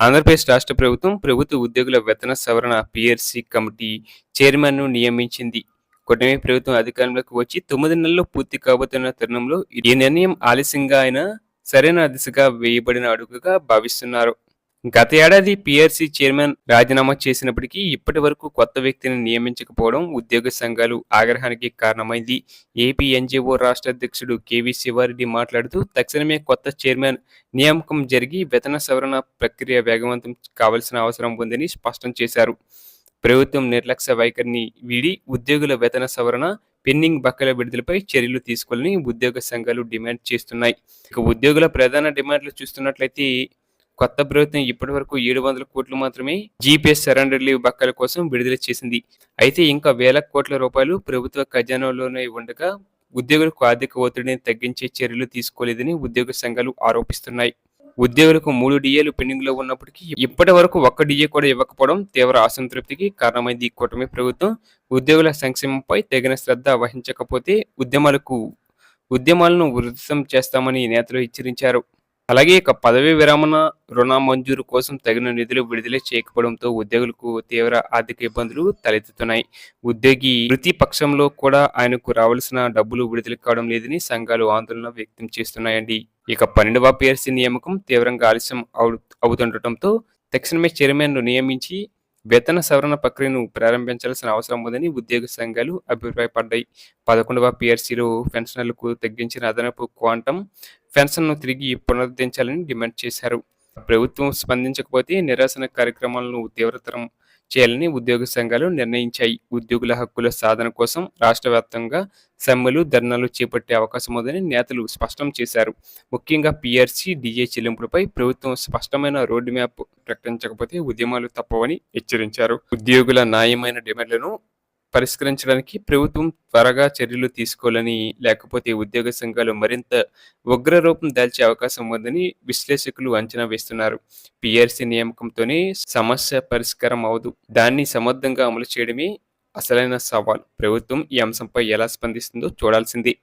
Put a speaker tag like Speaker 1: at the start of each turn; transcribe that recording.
Speaker 1: ఆంధ్రప్రదేశ్ రాష్ట్ర ప్రభుత్వం ప్రభుత్వ ఉద్యోగుల వేతన సవరణ పిఆర్సీ కమిటీ చైర్మన్ను నియమించింది. కూటమి ప్రభుత్వం అధికారంలోకి వచ్చి తొమ్మిది నెలల్లో పూర్తి కాబోతున్న తరుణంలో ఈ నిర్ణయం ఆలస్యంగా అయినా సరైన దిశగా వేయబడిన అడుగుగా భావిస్తున్నారు. గత ఏడాది పిఆర్సీ చైర్మన్ రాజీనామా చేసినప్పటికీ ఇప్పటి వరకు కొత్త వ్యక్తిని నియమించకపోవడం ఉద్యోగ సంఘాలు ఆగ్రహానికి కారణమైంది. ఏపీ ఎన్జిఓ రాష్ట్ర అధ్యక్షుడు కేవీ శివారెడ్డి మాట్లాడుతూ తక్షణమే కొత్త చైర్మన్ నియామకం జరిగి వేతన సవరణ ప్రక్రియ వేగవంతం కావాల్సిన అవసరం ఉందని స్పష్టం చేశారు. ప్రభుత్వం నిర్లక్ష్య వైఖరిని వీడి ఉద్యోగుల వేతన సవరణ పెండింగ్ బక్కల విడుదలపై చర్యలు తీసుకోవాలని ఉద్యోగ సంఘాలు డిమాండ్ చేస్తున్నాయి. ఇక ఉద్యోగుల ప్రధాన డిమాండ్లు చూస్తున్నట్లయితే కొత్త ప్రభుత్వం ఇప్పటి వరకు ఏడు వందల కోట్లు మాత్రమే జీపీఎస్ సరెండర్ లీవ్ బక్కల కోసం విడుదల చేసింది. అయితే ఇంకా వేల కోట్ల రూపాయలు ప్రభుత్వ ఖజానాలోనే ఉండగా ఉద్యోగులకు ఆర్థిక ఒత్తిడిని తగ్గించే చర్యలు తీసుకోలేదని ఉద్యోగ సంఘాలు ఆరోపిస్తున్నాయి. ఉద్యోగులకు మూడు డిఏలు పెండింగ్లో ఉన్నప్పటికీ ఇప్పటి వరకు ఒక్క డిఏ కూడా ఇవ్వకపోవడం తీవ్ర అసంతృప్తికి కారణమైంది ఈ కూటమి ప్రభుత్వం. ఉద్యోగుల సంక్షేమంపై తగిన శ్రద్ధ వహించకపోతే ఉద్యమాలకు ఉద్యమాలను వృద్ధం చేస్తామని నేతలు హెచ్చరించారు. అలాగే ఇక పదవీ విరమణ రుణ మంజూరు కోసం తగిన నిధులు విడుదల చేయకపోవడంతో ఉద్యోగులకు తీవ్ర ఆర్థిక ఇబ్బందులు తలెత్తుతున్నాయి. ఉద్యోగి వృత్తి పక్షంలో కూడా ఆయనకు రావాల్సిన డబ్బులు విడుదల కావడం లేదని సంఘాలు ఆందోళన వ్యక్తం చేస్తున్నాయండి. ఇక పన్నెండవ పిఆర్సీ నియామకం తీవ్రంగా ఆలస్యం అవు అవుతుండటంతో తక్షణమే చైర్మన్ను నియమించి వేతన సవరణ ప్రక్రియను ప్రారంభించాల్సిన అవసరం ఉందని ఉద్యోగ సంఘాలు అభిప్రాయపడ్డాయి. పదకొండవ పిఆర్సీలో పెన్షనర్లకు తగ్గించిన అదనపు క్వాంటం పెన్షన్ను తిరిగి పునరుద్ధరించాలని డిమాండ్ చేశారు. ప్రభుత్వం స్పందించకపోతే నిరసన కార్యక్రమాలను తీవ్రతరం చేయాలని ఉద్యోగ సంఘాలు నిర్ణయించాయి. ఉద్యోగుల హక్కుల సాధన కోసం రాష్ట్ర వ్యాప్తంగా సమ్మెలు ధర్నాలు చేపట్టే అవకాశం ఉందని నేతలు స్పష్టం చేశారు. ముఖ్యంగా పిఆర్సీ డిఏ చెల్లింపులపై ప్రభుత్వం స్పష్టమైన రోడ్డు మ్యాప్ ప్రకటించకపోతే ఉద్యమాలు తప్పవని హెచ్చరించారు. ఉద్యోగుల న్యాయమైన డిమాండ్లను పరిష్కరించడానికి ప్రభుత్వం త్వరగా చర్యలు తీసుకోవాలని లేకపోతే ఉద్యోగ సంఘాలు మరింత ఉగ్ర రూపం దాల్చే అవకాశం ఉందని విశ్లేషకులు అంచనా వేస్తున్నారు. పిఆర్సీ నియామకంతోనే సమస్య పరిష్కారం అవదు. దాన్ని సమర్థంగా అమలు చేయడమే అసలైన సవాల్. ప్రభుత్వం ఈ అంశంపై ఎలా స్పందిస్తుందో చూడాల్సిందే.